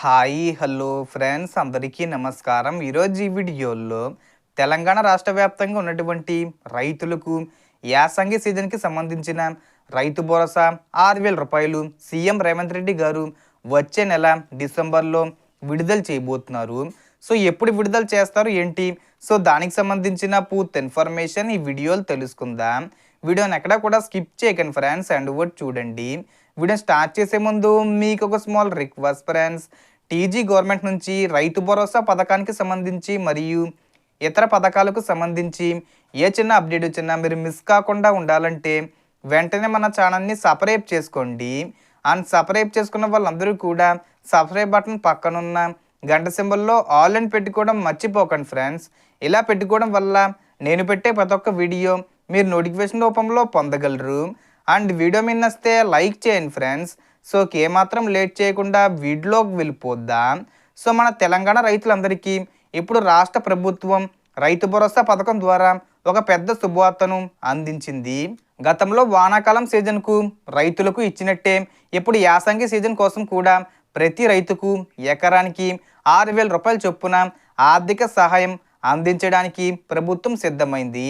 Hi hello friends అందరికీ నమస్కారం. ఈరోజు ఈ వీడియోలో తెలంగాణ రాష్ట్ర వ్యాప్తంగా ఉన్నటువంటి రైతులకు యాసంగి సీజన్కి సంబంధించిన రైతు భరోసా ఆరు వేల రూపాయలు సీఎం రేవంత్ రెడ్డి గారు వచ్చే నెల డిసెంబర్లో విడుదల చేయబోతున్నారు. సో ఎప్పుడు విడుదల చేస్తారు ఏంటి? సో దానికి సంబంధించిన పూర్తి ఇన్ఫర్మేషన్ ఈ వీడియోలు తెలుసుకుందాం. వీడియోని ఎక్కడా కూడా స్కిప్ చేయకండి ఫ్రెండ్స్. అండ్ ఒకటి చూడండి. వీడియో స్టార్ట్ చేసే ముందు మీకు ఒక small request friends. TG government నుంచి రైతు భరోసా పథకానికి సంబంధించి మరియు ఇతర పథకాలకు సంబంధించి ఏ చిన్న అప్డేట్ వచ్చినా మీరు మిస్ కాకుండా ఉండాలంటే వెంటనే మన ఛానల్ని సపరేట్ చేసుకోండి. అండ్ సపరేట్ చేసుకున్న వాళ్ళందరూ కూడా సబ్స్క్రైబ్ బటన్ పక్కనున్న గంట సింబల్లో ఆల్ అని పెట్టుకోవడం మర్చిపోకండి ఫ్రెండ్స్. ఇలా పెట్టుకోవడం వల్ల నేను పెట్టే ప్రతి ఒక్క వీడియో మీరు నోటిఫికేషన్ రూపంలో పొందగలరు. అండ్ వీడియో మీద వస్తే లైక్ చేయండి ఫ్రెండ్స్. సో ఏమాత్రం లేట్ చేయకుండా వీడియోకి వెళ్ళిపోద్దాం. సో మన తెలంగాణ రైతులందరికీ ఇప్పుడు రాష్ట్ర ప్రభుత్వం రైతు భరోసా పథకం ద్వారా ఒక పెద్ద శుభవార్తను అందించింది. గతంలో వానాకాలం సీజన్కు రైతులకు ఇచ్చినట్టే ఇప్పుడు యాసంగి సీజన్ కోసం కూడా ప్రతి రైతుకు ఎకరానికి ఆరు వేల రూపాయల చొప్పున ఆర్థిక సహాయం అందించడానికి ప్రభుత్వం సిద్ధమైంది.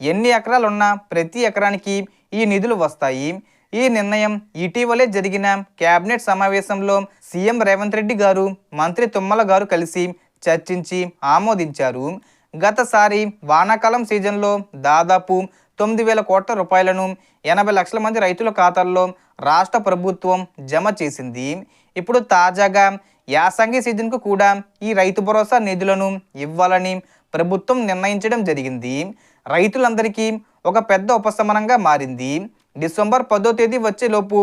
ఎన్ని ఎకరాలున్నా ప్రతి ఎకరానికి ఈ నిధులు వస్తాయి. ఈ నిర్ణయం ఇటీవలే జరిగిన కేబినెట్ సమావేశంలో సీఎం రేవంత్ రెడ్డి గారు మంత్రి తుమ్మల గారు కలిసి చర్చించి ఆమోదించారు. గతసారి వానాకాలం సీజన్లో దాదాపు తొమ్మిది వేల కోట్ల రూపాయలను ఎనభై లక్షల మంది రైతుల ఖాతాల్లో రాష్ట్ర ప్రభుత్వం జమ చేసింది. ఇప్పుడు తాజాగా యాసంగి సీజన్కు కూడా ఈ రైతు భరోసా నిధులను ఇవ్వాలని ప్రభుత్వం నిర్ణయించడం జరిగింది. రైతులందరికీ ఒక పెద్ద ఉపశమనంగా మారింది. డిసెంబర్ పదో తేదీ వచ్చేలోపు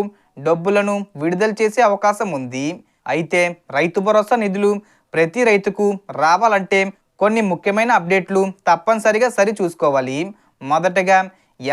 డబ్బులను విడుదల చేసే అవకాశం ఉంది. అయితే రైతు భరోసా నిధులు ప్రతి రైతుకు రావాలంటే కొన్ని ముఖ్యమైన అప్డేట్లు తప్పనిసరిగా సరి చూసుకోవాలి మొదటగా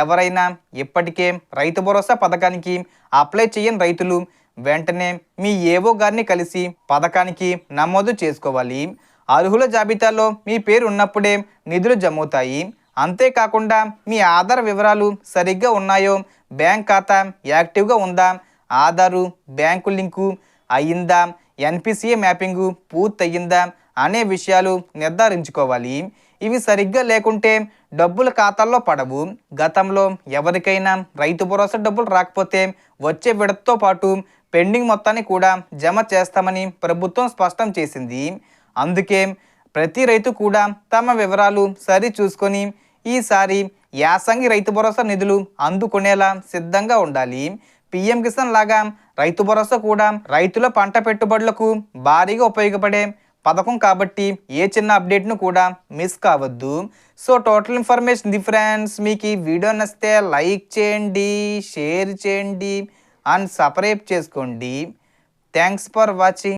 ఎవరైనా ఇప్పటికే రైతు భరోసా పథకానికి అప్లై చేయని రైతులు వెంటనే మీ ఏవో గారిని కలిసి పథకానికి నమోదు చేసుకోవాలి. అర్హుల జాబితాలో మీ పేరు ఉన్నప్పుడే నిధులు జమవుతాయి. అంతేకాకుండా మీ ఆధార్ వివరాలు సరిగ్గా ఉన్నాయో బ్యాంక్ ఖాతా యాక్టివ్గా ఉందా ఆధారు బ్యాంకు లింకు అయ్యిందా ఎన్పిసిఏ మ్యాపింగు పూర్తయిందా అనే విషయాలు నిర్ధారించుకోవాలి. ఇవి సరిగ్గా లేకుంటే డబ్బులు ఖాతాల్లో పడవు. గతంలో ఎవరికైనా రైతు భరోసా డబ్బులు రాకపోతే వచ్చే విడతతో పాటు పెండింగ్ మొత్తాన్ని కూడా జమ చేస్తామని ప్రభుత్వం స్పష్టం చేసింది. అందుకే ప్రతి రైతు కూడా తమ వివరాలు సరి చూసుకొని ఈసారి యాసంగి రైతు భరోసా నిధులు అందుకునేలా సిద్ధంగా ఉండాలి. పిఎం కిసాన్ లాగా రైతు భరోసా కూడా రైతుల పంట పెట్టుబడులకు భారీగా ఉపయోగపడే పథకం కాబట్టి ఏ చిన్న అప్డేట్ను కూడా మిస్ కావద్దు. సో టోటల్ ఇన్ఫర్మేషన్ డిఫరెన్స్ మీకు ఈ వీడియో నచ్చితే లైక్ చేయండి షేర్ చేయండి అండ్ సపరేట్ చేసుకోండి. Thanks for watching.